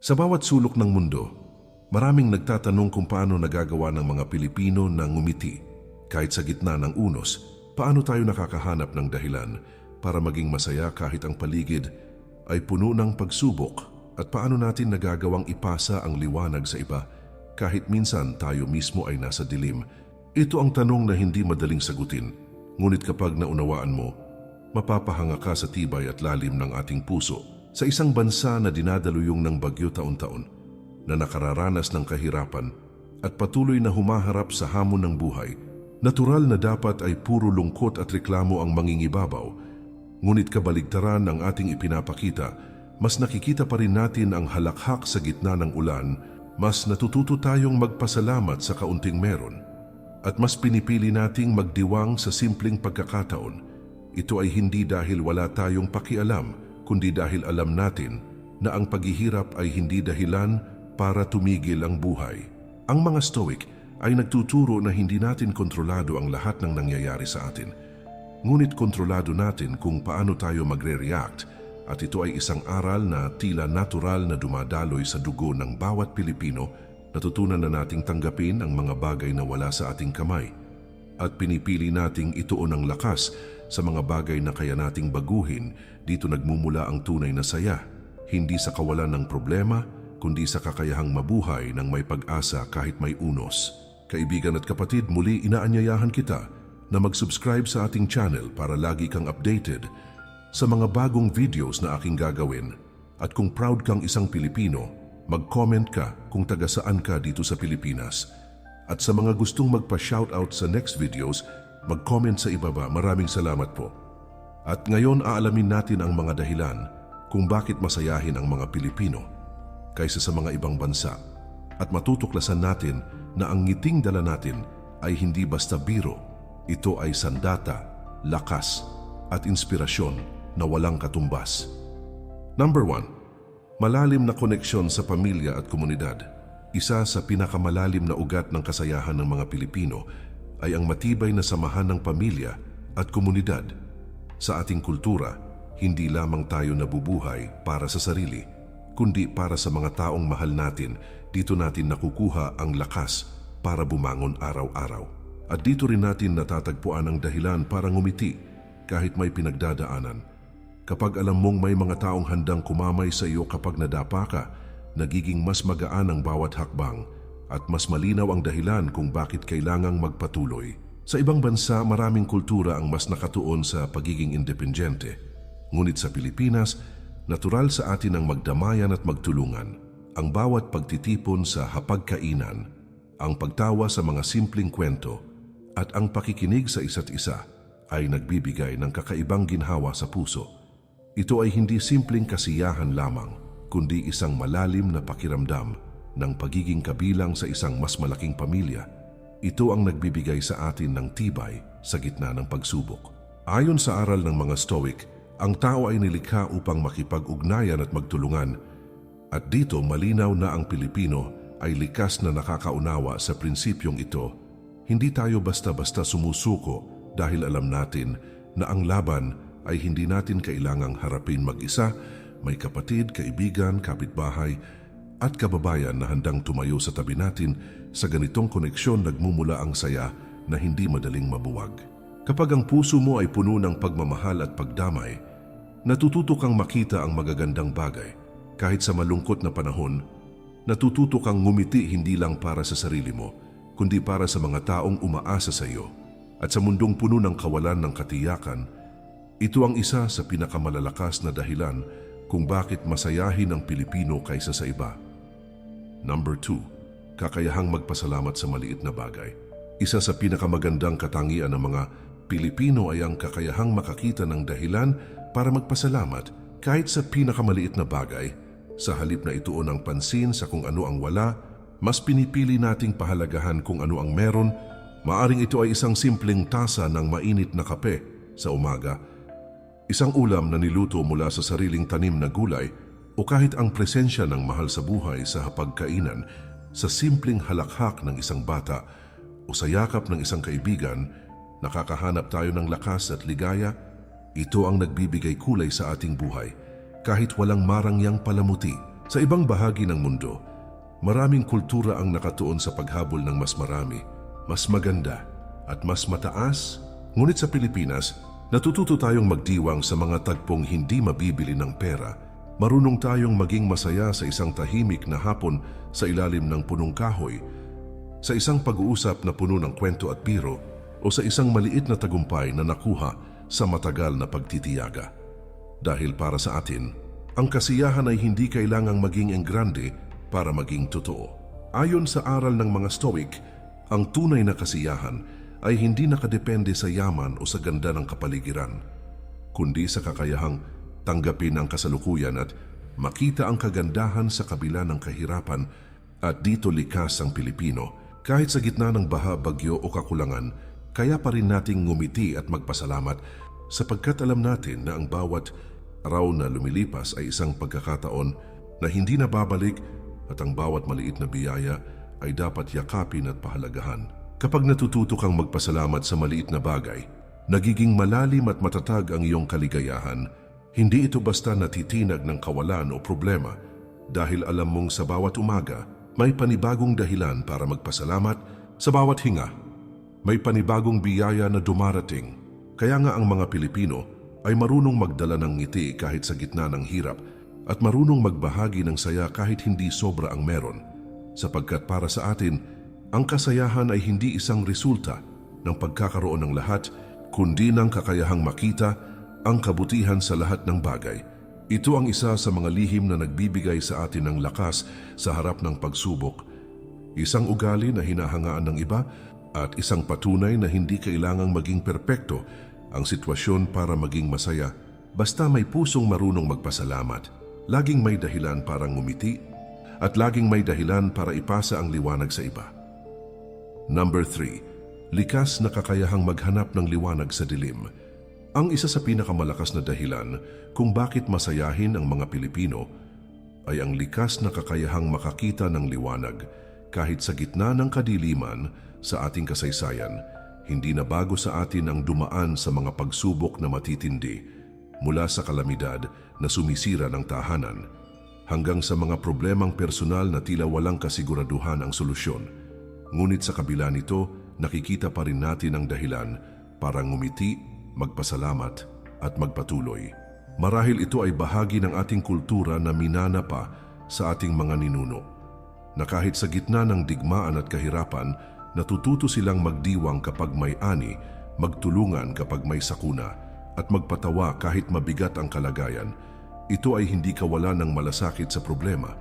Sa bawat sulok ng mundo, maraming nagtatanong kung paano nagagawa ng mga Pilipino na ngumiti. Kahit sa gitna ng unos, paano tayo nakakahanap ng dahilan para maging masaya kahit ang paligid ay puno ng pagsubok at paano natin nagagawang ipasa ang liwanag sa iba kahit minsan tayo mismo ay nasa dilim. Ito ang tanong na hindi madaling sagutin, ngunit kapag naunawaan mo, mapapahanga ka sa tibay at lalim ng ating puso sa isang bansa na dinadaluyong ng bagyo taon-taon, na nakararanas ng kahirapan at patuloy na humaharap sa hamon ng buhay. Natural na dapat ay puro lungkot at reklamo ang mangingibabaw, ngunit kabaligtaran ng ating ipinapakita, mas nakikita pa rin natin ang halakhak sa gitna ng ulan, mas natututo tayong magpasalamat sa kaunting meron, at mas pinipili nating magdiwang sa simpleng pagkakataon. Ito ay hindi dahil wala tayong pakialam, kundi dahil alam natin na ang paghihirap ay hindi dahilan para tumigil ang buhay. Ang mga Stoic ay nagtuturo na hindi natin kontrolado ang lahat ng nangyayari sa atin. Ngunit kontrolado natin kung paano tayo magre-react at ito ay isang aral na tila natural na dumadaloy sa dugo ng bawat Pilipino natutunan na nating tanggapin ang mga bagay na wala sa ating kamay at pinipili nating ituon ang lakas sa mga bagay na kaya nating baguhin, dito nagmumula ang tunay na saya. Hindi sa kawalan ng problema, kundi sa kakayahang mabuhay ng may pag-asa kahit may unos. Kaibigan at kapatid, muli inaanyayahan kita na mag-subscribe sa ating channel para lagi kang updated sa mga bagong videos na aking gagawin. At kung proud kang isang Pilipino, mag-comment ka kung taga saan ka dito sa Pilipinas. At sa mga gustong magpa-shoutout sa next videos, mag-comment sa ibaba. Maraming salamat po. At ngayon aalamin natin ang mga dahilan kung bakit masayahin ang mga Pilipino kaysa sa mga ibang bansa. At matutuklasan natin na ang ngiting dala natin ay hindi basta biro. Ito ay sandata, lakas, at inspirasyon na walang katumbas. Number one, malalim na koneksyon sa pamilya at komunidad. Isa sa pinakamalalim na ugat ng kasayahan ng mga Pilipino ay ang matibay na samahan ng pamilya at komunidad. Sa ating kultura, hindi lamang tayo nabubuhay para sa sarili, kundi para sa mga taong mahal natin. Dito natin nakukuha ang lakas para bumangon araw-araw. At dito rin natin natatagpuan ang dahilan para ngumiti kahit may pinagdadaanan. Kapag alam mong may mga taong handang kumamay sa iyo kapag nadapa ka, nagiging mas magaan ang bawat hakbang at mas malinaw ang dahilan kung bakit kailangang magpatuloy. Sa ibang bansa, maraming kultura ang mas nakatuon sa pagiging independyente. Ngunit sa Pilipinas, natural sa atin ang magdamayan at magtulungan. Ang bawat pagtitipon sa hapagkainan, ang pagtawa sa mga simpleng kwento, at ang pakikinig sa isa't isa ay nagbibigay ng kakaibang ginhawa sa puso. Ito ay hindi simpleng kasiyahan lamang, kundi isang malalim na pakiramdam ng pagiging kabilang sa isang mas malaking pamilya. Ito ang nagbibigay sa atin ng tibay sa gitna ng pagsubok. Ayon sa aral ng mga Stoic, ang tao ay nilikha upang makipag-ugnayan at magtulungan. At dito malinaw na ang Pilipino ay likas na nakakaunawa sa prinsipyong ito. Hindi tayo basta-basta sumusuko dahil alam natin na ang laban ay hindi natin kailangang harapin mag-isa, may kapatid, kaibigan, kapitbahay, at kababayan na handang tumayo sa tabi natin sa ganitong koneksyon nagmumula ang saya na hindi madaling mabuwag. Kapag ang puso mo ay puno ng pagmamahal at pagdamay, natututo kang makita ang magagandang bagay. Kahit sa malungkot na panahon, natututo kang ngumiti hindi lang para sa sarili mo, kundi para sa mga taong umaasa sa iyo. At sa mundong puno ng kawalan ng katiyakan, ito ang isa sa pinakamalalakas na dahilan kung bakit masayahin ang Pilipino kaysa sa iba. Number 2, kakayahang magpasalamat sa maliit na bagay. Isa sa pinakamagandang katangian ng mga Pilipino ay ang kakayahang makakita ng dahilan para magpasalamat kahit sa pinakamaliit na bagay. Sa halip na ituon ang pansin sa kung ano ang wala, mas pinipili nating pahalagahan kung ano ang meron. Maaring ito ay isang simpleng tasa ng mainit na kape sa umaga, isang ulam na niluto mula sa sariling tanim na gulay o kahit ang presensya ng mahal sa buhay sa hapagkainan sa simpleng halakhak ng isang bata o sa yakap ng isang kaibigan, nakakahanap tayo ng lakas at ligaya, ito ang nagbibigay kulay sa ating buhay kahit walang marangyang palamuti Sa ibang bahagi ng mundo, maraming kultura ang nakatuon sa paghabol ng mas marami, mas maganda, at mas mataas. Ngunit sa Pilipinas, natututo tayong magdiwang sa mga tagpong hindi mabibili ng pera. Marunong tayong maging masaya sa isang tahimik na hapon sa ilalim ng punong kahoy, sa isang pag-uusap na puno ng kwento at biro, o sa isang maliit na tagumpay na nakuha sa matagal na pagtitiyaga. Dahil para sa atin, ang kasiyahan ay hindi kailangang maging enggrande para maging totoo. Ayon sa aral ng mga Stoic, ang tunay na kasiyahan ay hindi nakadepende sa yaman o sa ganda ng kapaligiran, kundi sa kakayahang tanggapin ang kasalukuyan at makita ang kagandahan sa kabila ng kahirapan at dito likas ang Pilipino. Kahit sa gitna ng baha, bagyo o kakulangan, kaya pa rin nating ngumiti at magpasalamat sapagkat alam natin na ang bawat araw na lumilipas ay isang pagkakataon na hindi na babalik at ang bawat maliit na biyaya ay dapat yakapin at pahalagahan. Kapag natututo kang magpasalamat sa maliit na bagay, nagiging malalim at matatag ang iyong kaligayahan. Hindi ito basta natitinag ng kawalan o problema dahil alam mong sa bawat umaga may panibagong dahilan para magpasalamat sa bawat hinga. May panibagong biyaya na dumarating. Kaya nga ang mga Pilipino ay marunong magdala ng ngiti kahit sa gitna ng hirap at marunong magbahagi ng saya kahit hindi sobra ang meron. Sapagkat para sa atin, ang kasayahan ay hindi isang resulta ng pagkakaroon ng lahat, kundi ng kakayahang makita ang kabutihan sa lahat ng bagay. Ito ang isa sa mga lihim na nagbibigay sa atin ng lakas sa harap ng pagsubok. Isang ugali na hinahangaan ng iba at isang patunay na hindi kailangang maging perpekto ang sitwasyon para maging masaya. Basta may pusong marunong magpasalamat, laging may dahilan para ngumiti at laging may dahilan para ipasa ang liwanag sa iba. Number 3. Likas na kakayahang maghanap ng liwanag sa dilim. Ang isa sa pinakamalakas na dahilan kung bakit masayahin ang mga Pilipino ay ang likas na kakayahang makakita ng liwanag kahit sa gitna ng kadiliman sa ating kasaysayan. Hindi na bago sa atin ang dumaan sa mga pagsubok na matitindi mula sa kalamidad na sumisira ng tahanan hanggang sa mga problemang personal na tila walang kasiguraduhan ang solusyon. Ngunit sa kabila nito, nakikita pa rin natin ang dahilan para ngumiti, magpasalamat at magpatuloy. Marahil ito ay bahagi ng ating kultura na minana pa sa ating mga ninuno. Na kahit sa gitna ng digmaan at kahirapan, natututo silang magdiwang kapag may ani, magtulungan kapag may sakuna, at magpatawa kahit mabigat ang kalagayan. Ito ay hindi kawalan ng malasakit sa problema,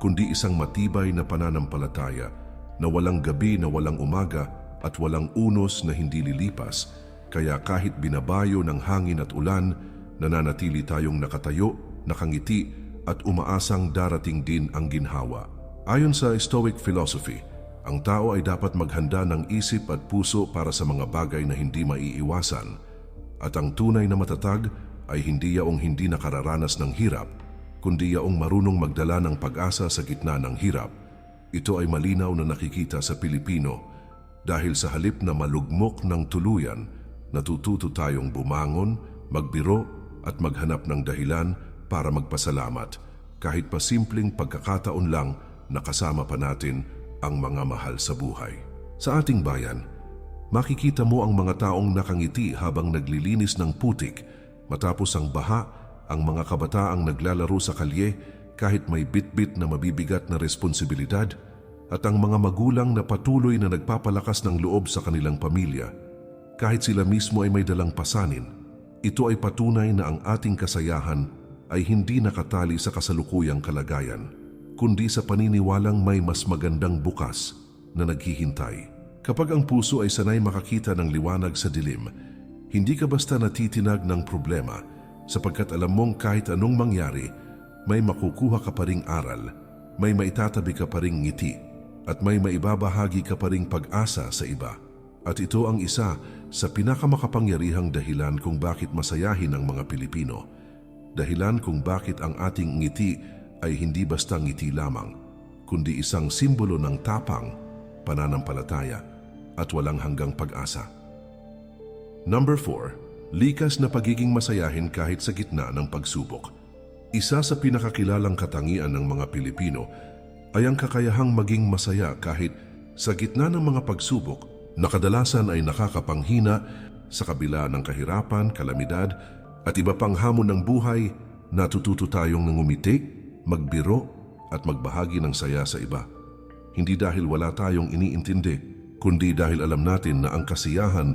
kundi isang matibay na pananampalataya na walang gabi na walang umaga at walang unos na hindi lilipas, kaya kahit binabayo ng hangin at ulan, nananatili tayong nakatayo, nakangiti at umaasang darating din ang ginhawa. Ayon sa Stoic philosophy, ang tao ay dapat maghanda ng isip at puso para sa mga bagay na hindi maiiwasan at ang tunay na matatag ay hindi yaong hindi nakararanas ng hirap, kundi yaong marunong magdala ng pag-asa sa gitna ng hirap. Ito ay malinaw na nakikita sa Pilipino dahil sa halip na malugmok ng tuluyan, natututo tayong bumangon, magbiro at maghanap ng dahilan para magpasalamat. Kahit pa simpleng pagkakataon lang na kasama pa natin ang mga mahal sa buhay. Sa ating bayan, makikita mo ang mga taong nakangiti habang naglilinis ng putik. Matapos ang baha, ang mga kabataang naglalaro sa kalye kahit may bitbit na mabibigat na responsibilidad at ang mga magulang na patuloy na nagpapalakas ng loob sa kanilang pamilya kahit sila mismo ay may dalang pasanin. Ito ay patunay na ang ating kasayahan ay hindi nakatali sa kasalukuyang kalagayan, kundi sa paniniwalang may mas magandang bukas na naghihintay. Kapag ang puso ay sanay makakita ng liwanag sa dilim, hindi ka basta natitinag ng problema sapagkat alam mong kahit anong mangyari, may makukuha ka pa ring aral, may maitatabi ka pa ring ngiti, at may maibabahagi ka pa ring pag-asa sa iba. At ito ang isa sa pinakamakapangyarihang dahilan kung bakit masayahin ang mga Pilipino. Dahilan kung bakit ang ating ngiti ay hindi basta ngiti lamang, kundi isang simbolo ng tapang, pananampalataya, at walang hanggang pag-asa. Number 4. Likas na pagiging masayahin kahit sa gitna ng pagsubok. Isa sa pinakakilalang katangian ng mga Pilipino ay ang kakayahang maging masaya kahit sa gitna ng mga pagsubok na kadalasan ay nakakapanghina sa kabila ng kahirapan, kalamidad at iba pang hamon ng buhay, natututo tayong nangumiti, magbiro at magbahagi ng saya sa iba. Hindi dahil wala tayong iniintindi, kundi dahil alam natin na ang kasiyahan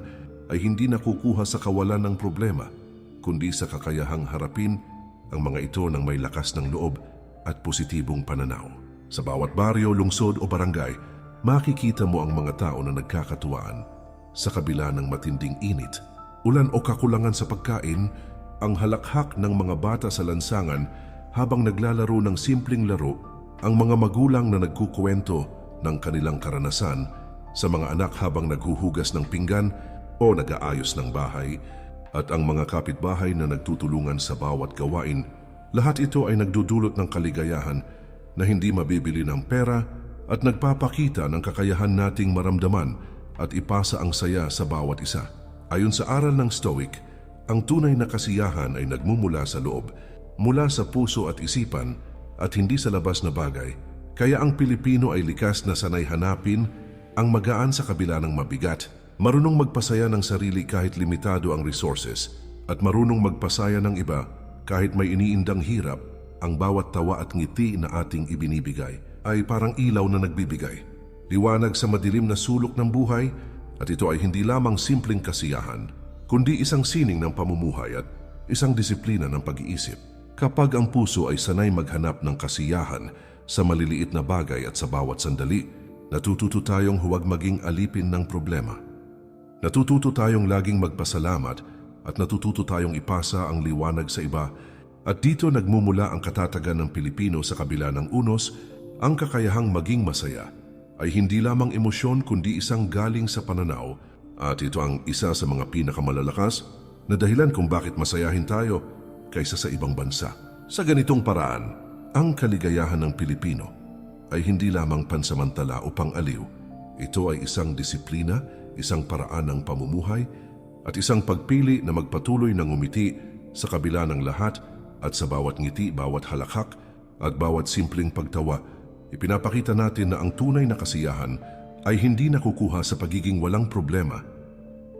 ay hindi nakukuha sa kawalan ng problema, kundi sa kakayahang harapin ang mga ito ng may lakas ng loob at positibong pananaw. Sa bawat baryo, lungsod o barangay, makikita mo ang mga tao na nagkakatuwaan. Sa kabila ng matinding init, ulan o kakulangan sa pagkain, ang halakhak ng mga bata sa lansangan habang naglalaro ng simpleng laro, ang mga magulang na nagkukuwento ng kanilang karanasan sa mga anak habang naghuhugas ng pinggan o nag-aayos ng bahay, at ang mga kapitbahay na nagtutulungan sa bawat gawain, lahat ito ay nagdudulot ng kaligayahan na hindi mabibili ng pera at nagpapakita ng kakayahan nating maramdaman at ipasa ang saya sa bawat isa. Ayon sa aral ng Stoic, ang tunay na kasiyahan ay nagmumula sa loob, mula sa puso at isipan at hindi sa labas na bagay. Kaya ang Pilipino ay likas na sanay hanapin ang magaan sa kabila ng mabigat Marunong magpasaya ng sarili kahit limitado ang resources at marunong magpasaya ng iba kahit may iniindang hirap, ang bawat tawa at ngiti na ating ibinibigay ay parang ilaw na nagbibigay. Liwanag sa madilim na sulok ng buhay at ito ay hindi lamang simpleng kasiyahan, kundi isang sining ng pamumuhay at isang disiplina ng pag-iisip. Kapag ang puso ay sanay maghanap ng kasiyahan sa maliliit na bagay at sa bawat sandali, natututo tayong huwag maging alipin ng problema. Natututo tayong laging magpasalamat at natututo tayong ipasa ang liwanag sa iba at dito nagmumula ang katatagan ng Pilipino sa kabila ng unos, ang kakayahang maging masaya ay hindi lamang emosyon kundi isang galing sa pananaw at ito ang isa sa mga pinakamalalakas na dahilan kung bakit masayahin tayo kaysa sa ibang bansa. Sa ganitong paraan, ang kaligayahan ng Pilipino ay hindi lamang pansamantala o pang-aliw. Ito ay isang disiplina isang paraan ng pamumuhay at isang pagpili na magpatuloy ng umiti sa kabila ng lahat at sa bawat ngiti, bawat halakhak at bawat simpleng pagtawa, ipinapakita natin na ang tunay na kasiyahan ay hindi nakukuha sa pagiging walang problema,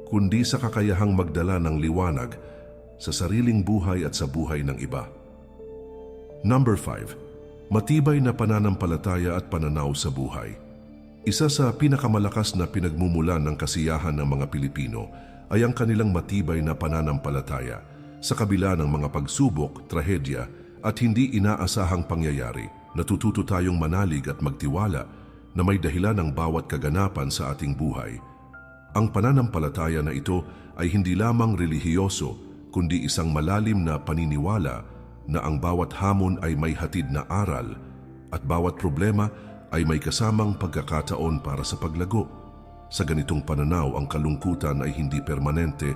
kundi sa kakayahang magdala ng liwanag sa sariling buhay at sa buhay ng iba. Number 5. Matibay na pananampalataya at pananaw sa buhay. Isa sa pinakamalakas na pinagmumulan ng kasiyahan ng mga Pilipino ay ang kanilang matibay na pananampalataya sa kabila ng mga pagsubok, trahedya at hindi inaasahang pangyayari. Natututo tayong manalig at magtiwala na may dahilan ng bawat kaganapan sa ating buhay. Ang pananampalataya na ito ay hindi lamang relihiyoso kundi isang malalim na paniniwala na ang bawat hamon ay may hatid na aral at bawat problema ay may kasamang pagkakataon para sa paglago. Sa ganitong pananaw, ang kalungkutan ay hindi permanente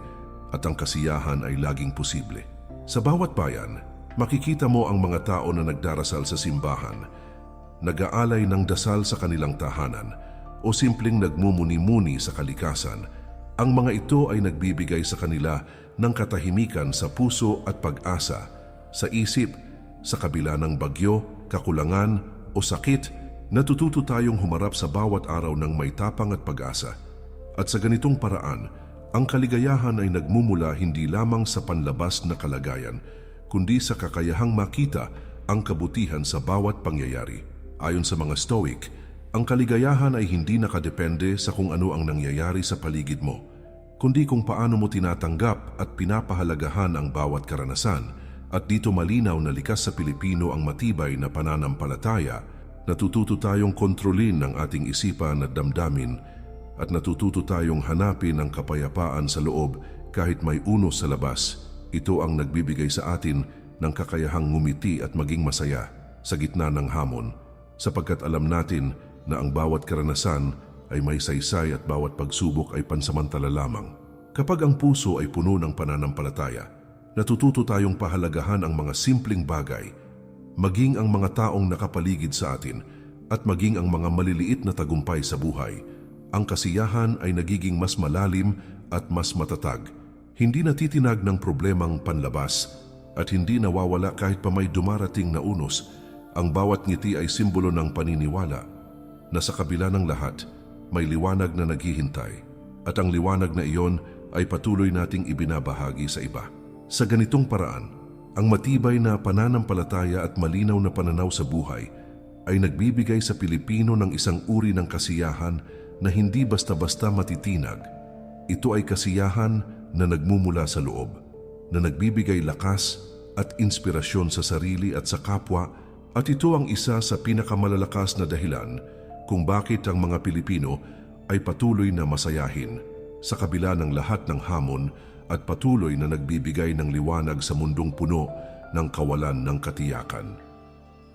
at ang kasiyahan ay laging posible. Sa bawat bayan, makikita mo ang mga tao na nagdarasal sa simbahan, nag-aalay ng dasal sa kanilang tahanan, o simpleng nagmumuni-muni sa kalikasan. Ang mga ito ay nagbibigay sa kanila ng katahimikan sa puso at pag-asa, sa isip, sa kabila ng bagyo, kakulangan o sakit Natututo tayong humarap sa bawat araw ng may tapang at pag-asa. At sa ganitong paraan, ang kaligayahan ay nagmumula hindi lamang sa panlabas na kalagayan, kundi sa kakayahang makita ang kabutihan sa bawat pangyayari. Ayon sa mga Stoic, ang kaligayahan ay hindi nakadepende sa kung ano ang nangyayari sa paligid mo, kundi kung paano mo tinatanggap at pinapahalagahan ang bawat karanasan. At dito malinaw na likas sa Pilipino ang matibay na pananampalataya Natututo tayong kontrolin ang ating isipan at damdamin at natututo tayong hanapin ang kapayapaan sa loob kahit may unos sa labas. Ito ang nagbibigay sa atin ng kakayahang ngumiti at maging masaya sa gitna ng hamon sapagkat alam natin na ang bawat karanasan ay may saysay at bawat pagsubok ay pansamantala lamang. Kapag ang puso ay puno ng pananampalataya, natututo tayong pahalagahan ang mga simpleng bagay – maging ang mga taong nakapaligid sa atin at maging ang mga maliliit na tagumpay sa buhay, ang kasiyahan ay nagiging mas malalim at mas matatag. Hindi natitinag ng problemang panlabas, at hindi nawawala kahit pa may dumarating na unos. Ang bawat ngiti ay simbolo ng paniniwala na sa kabila ng lahat, may liwanag na naghihintay at ang liwanag na iyon ay patuloy nating ibinabahagi sa iba. Sa ganitong paraan, ang matibay na pananampalataya at malinaw na pananaw sa buhay ay nagbibigay sa Pilipino ng isang uri ng kasiyahan na hindi basta-basta matitinag. Ito ay kasiyahan na nagmumula sa loob, na nagbibigay lakas at inspirasyon sa sarili at sa kapwa at ito ang isa sa pinakamalalakas na dahilan kung bakit ang mga Pilipino ay patuloy na masayahin sa kabila ng lahat ng hamon at patuloy na nagbibigay ng liwanag sa mundong puno ng kawalan ng katiyakan.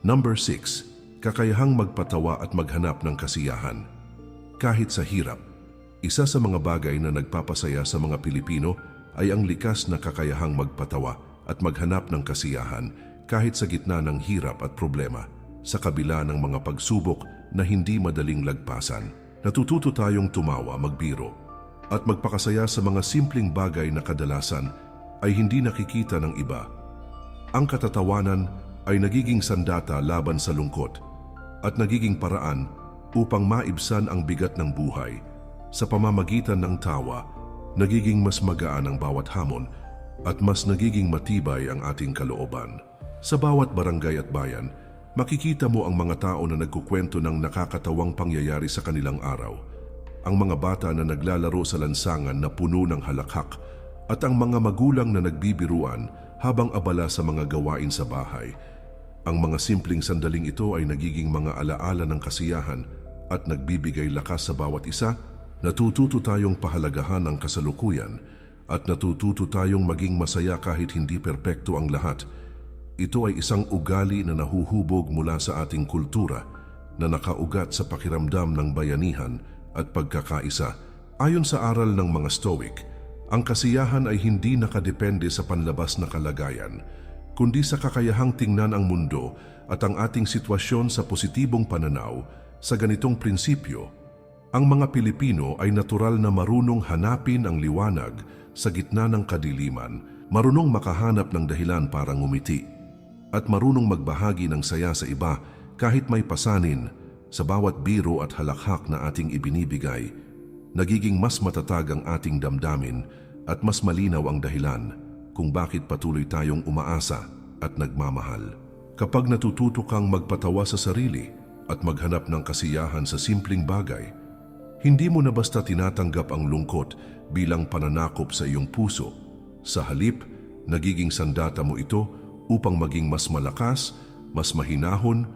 Number 6. Kakayahang magpatawa at maghanap ng kasiyahan. Kahit sa hirap, isa sa mga bagay na nagpapasaya sa mga Pilipino ay ang likas na kakayahang magpatawa at maghanap ng kasiyahan kahit sa gitna ng hirap at problema. Sa kabila ng mga pagsubok na hindi madaling lagpasan, natututo tayong tumawa, magbiro, at magpakasaya sa mga simpleng bagay na kadalasan ay hindi nakikita ng iba. Ang katatawanan ay nagiging sandata laban sa lungkot at nagiging paraan upang maibsan ang bigat ng buhay. Sa pamamagitan ng tawa, nagiging mas magaan ang bawat hamon at mas nagiging matibay ang ating kalooban. Sa bawat barangay at bayan, makikita mo ang mga tao na nagkukwento ng nakakatawang pangyayari sa kanilang araw. Ang mga bata na naglalaro sa lansangan na puno ng halakhak at ang mga magulang na nagbibiruan habang abala sa mga gawain sa bahay. Ang mga simpleng sandaling ito ay nagiging mga alaala ng kasiyahan at nagbibigay lakas sa bawat isa, natututo tayong pahalagahan ang kasalukuyan at natututo tayong maging masaya kahit hindi perpekto ang lahat. Ito ay isang ugali na nahuhubog mula sa ating kultura na nakaugat sa pakiramdam ng bayanihan at pagkakaisa. Ayon sa aral ng mga Stoic, ang kasiyahan ay hindi nakadepende sa panlabas na kalagayan, kundi sa kakayahang tingnan ang mundo at ang ating sitwasyon sa positibong pananaw sa ganitong prinsipyo. Ang mga Pilipino ay natural na marunong hanapin ang liwanag sa gitna ng kadiliman, marunong makahanap ng dahilan para ngumiti, at marunong magbahagi ng saya sa iba kahit may pasanin sa bawat biro at halakhak na ating ibinibigay, nagiging mas matatag ang ating damdamin at mas malinaw ang dahilan kung bakit patuloy tayong umaasa at nagmamahal. Kapag natututo kang magpatawa sa sarili at maghanap ng kasiyahan sa simpleng bagay, hindi mo na basta tinatanggap ang lungkot bilang pananakop sa iyong puso. Sa halip, nagiging sandata mo ito upang maging mas malakas, mas mahinahon,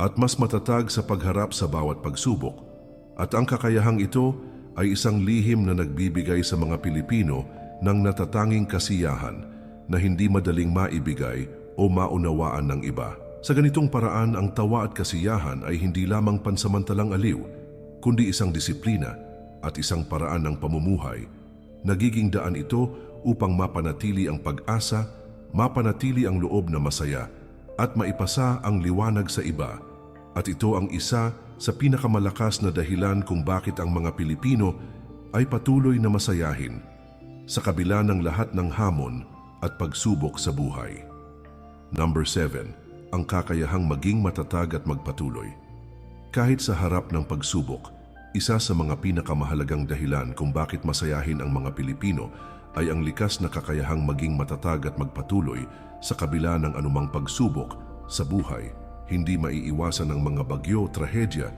at mas matatag sa pagharap sa bawat pagsubok. At ang kakayahang ito ay isang lihim na nagbibigay sa mga Pilipino ng natatanging kasiyahan na hindi madaling maibigay o maunawaan ng iba. Sa ganitong paraan, ang tawa at kasiyahan ay hindi lamang pansamantalang aliw, kundi isang disiplina at isang paraan ng pamumuhay. Nagiging daan ito upang mapanatili ang pag-asa, mapanatili ang loob na masaya, at maipasa ang liwanag sa iba at ito ang isa sa pinakamalakas na dahilan kung bakit ang mga Pilipino ay patuloy na masayahin sa kabila ng lahat ng hamon at pagsubok sa buhay. Number 7. Ang kakayahang maging matatag at magpatuloy. Kahit sa harap ng pagsubok, isa sa mga pinakamahalagang dahilan kung bakit masayahin ang mga Pilipino ay ang likas na kakayahang maging matatag at magpatuloy sa kabila ng anumang pagsubok sa buhay hindi maiiwasan ng mga bagyo, trahedya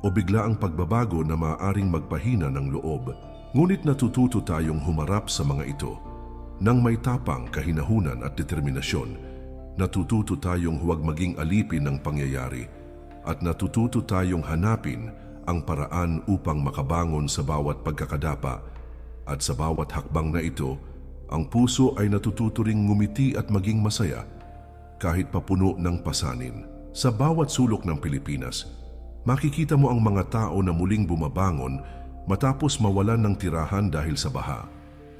o biglaang pagbabago na maaaring magpahina ng loob. Ngunit natututo tayong humarap sa mga ito nang may tapang, kahinahunan at determinasyon. Natututo tayong huwag maging alipin ng pangyayari at natututo tayong hanapin ang paraan upang makabangon sa bawat pagkakadapa at sa bawat hakbang na ito, ang puso ay natututo ring ngumiti at maging masaya kahit papuno ng pasanin. Sa bawat sulok ng Pilipinas, makikita mo ang mga tao na muling bumabangon matapos mawalan ng tirahan dahil sa baha.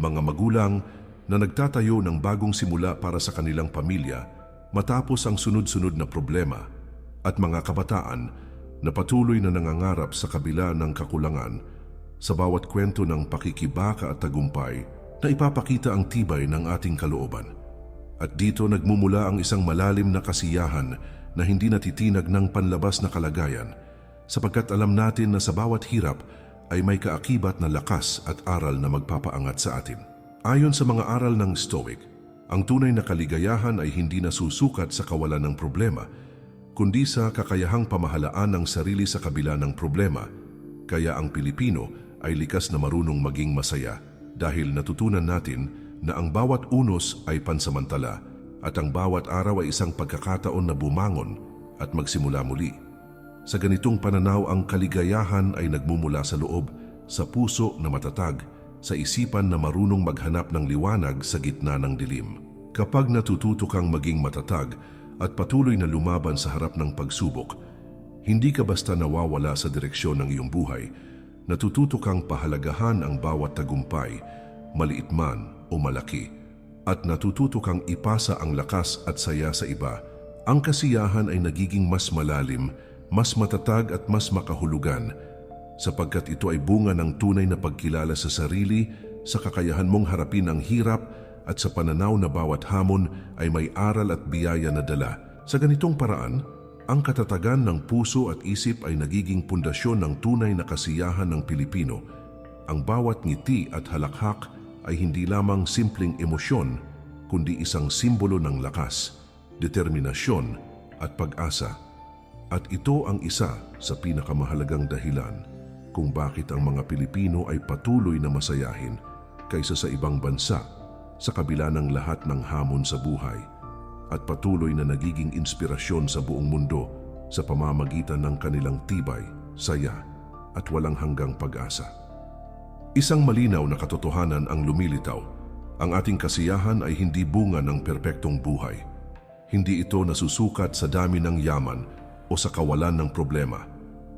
Mga magulang na nagtatayo ng bagong simula para sa kanilang pamilya matapos ang sunod-sunod na problema at mga kabataan na patuloy na nangangarap sa kabila ng kakulangan sa bawat kwento ng pakikibaka at tagumpay na ipapakita ang tibay ng ating kalooban. At dito nagmumula ang isang malalim na kasiyahan na hindi natitinag ng panlabas na kalagayan sapagkat alam natin na sa bawat hirap ay may kaakibat na lakas at aral na magpapaangat sa atin. Ayon sa mga aral ng Stoic, ang tunay na kaligayahan ay hindi nasusukat sa kawalan ng problema, kundi sa kakayahang pamahalaan ng sarili sa kabila ng problema. Kaya ang Pilipino ay likas na marunong maging masaya dahil natutunan natin na ang bawat unos ay pansamantala at ang bawat araw ay isang pagkakataon na bumangon at magsimula muli. Sa ganitong pananaw ang kaligayahan ay nagmumula sa loob, sa puso na matatag, sa isipan na marunong maghanap ng liwanag sa gitna ng dilim. Kapag natututo kang maging matatag at patuloy na lumaban sa harap ng pagsubok, hindi ka basta nawawala sa direksyon ng iyong buhay, natututo kang pahalagahan ang bawat tagumpay, maliit man o malaki, at natututo kang ipasa ang lakas at saya sa iba. Ang kasiyahan ay nagiging mas malalim, mas matatag at mas makahulugan sapagkat ito ay bunga ng tunay na pagkilala sa sarili, sa kakayahan mong harapin ang hirap at sa pananaw na bawat hamon ay may aral at biyaya na dala. Sa ganitong paraan, ang katatagan ng puso at isip ay nagiging pundasyon ng tunay na kasiyahan ng Pilipino. Ang bawat ngiti at halakhak ay hindi lamang simpleng emosyon, kundi isang simbolo ng lakas, determinasyon at pag-asa. At ito ang isa sa pinakamahalagang dahilan kung bakit ang mga Pilipino ay patuloy na masayahin kaysa sa ibang bansa sa kabila ng lahat ng hamon sa buhay at patuloy na nagiging inspirasyon sa buong mundo sa pamamagitan ng kanilang tibay, saya at walang hanggang pag-asa. Isang malinaw na katotohanan ang lumilitaw. Ang ating kasiyahan ay hindi bunga ng perpektong buhay. Hindi ito nasusukat sa dami ng yaman o sa kawalan ng problema,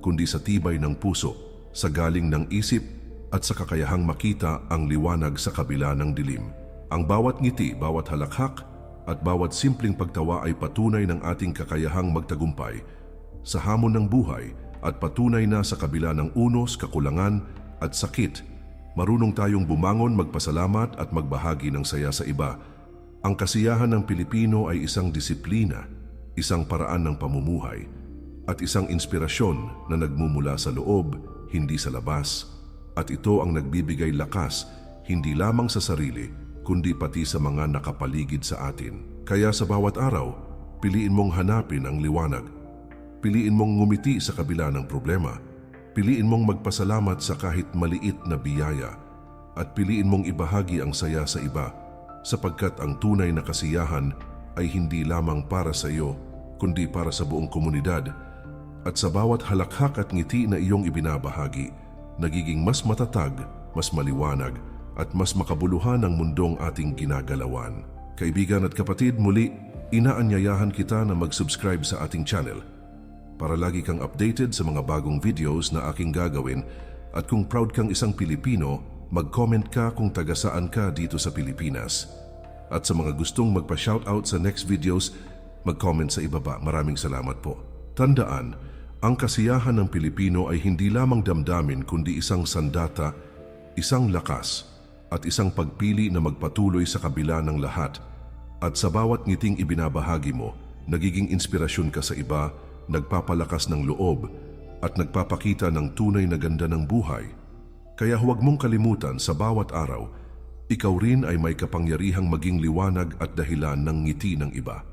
kundi sa tibay ng puso, sa galing ng isip at sa kakayahang makita ang liwanag sa kabila ng dilim. Ang bawat ngiti, bawat halakhak at bawat simpleng pagtawa ay patunay ng ating kakayahang magtagumpay sa hamon ng buhay at patunay na sa kabila ng unos, kakulangan at sakit, marunong tayong bumangon, magpasalamat at magbahagi ng saya sa iba. Ang kasiyahan ng Pilipino ay isang disiplina, isang paraan ng pamumuhay, at isang inspirasyon na nagmumula sa loob, hindi sa labas. At ito ang nagbibigay lakas, hindi lamang sa sarili, kundi pati sa mga nakapaligid sa atin. Kaya sa bawat araw, piliin mong hanapin ang liwanag. Piliin mong ngumiti sa kabila ng problema. Piliin mong magpasalamat sa kahit maliit na biyaya. At piliin mong ibahagi ang saya sa iba sapagkat ang tunay na kasiyahan ay hindi lamang para sa iyo, kundi para sa buong komunidad. At sa bawat halakhak at ngiti na iyong ibinabahagi, nagiging mas matatag, mas maliwanag, at mas makabuluhan ang mundong ating ginagalawan. Kaibigan at kapatid, muli, inaanyayahan kita na mag-subscribe sa ating channel para lagi kang updated sa mga bagong videos na aking gagawin at kung proud kang isang Pilipino, mag-comment ka kung taga saan ka dito sa Pilipinas. At sa mga gustong magpa-shoutout sa next videos, mag-comment sa ibaba. Maraming salamat po. Tandaan, ang kasiyahan ng Pilipino ay hindi lamang damdamin kundi isang sandata, isang lakas, at isang pagpili na magpatuloy sa kabila ng lahat. At sa bawat ngiting ibinabahagi mo, nagiging inspirasyon ka sa iba, nagpapalakas ng loob, at nagpapakita ng tunay na ganda ng buhay. Kaya huwag mong kalimutan sa bawat araw, ikaw rin ay may kapangyarihang maging liwanag at dahilan ng ngiti ng iba.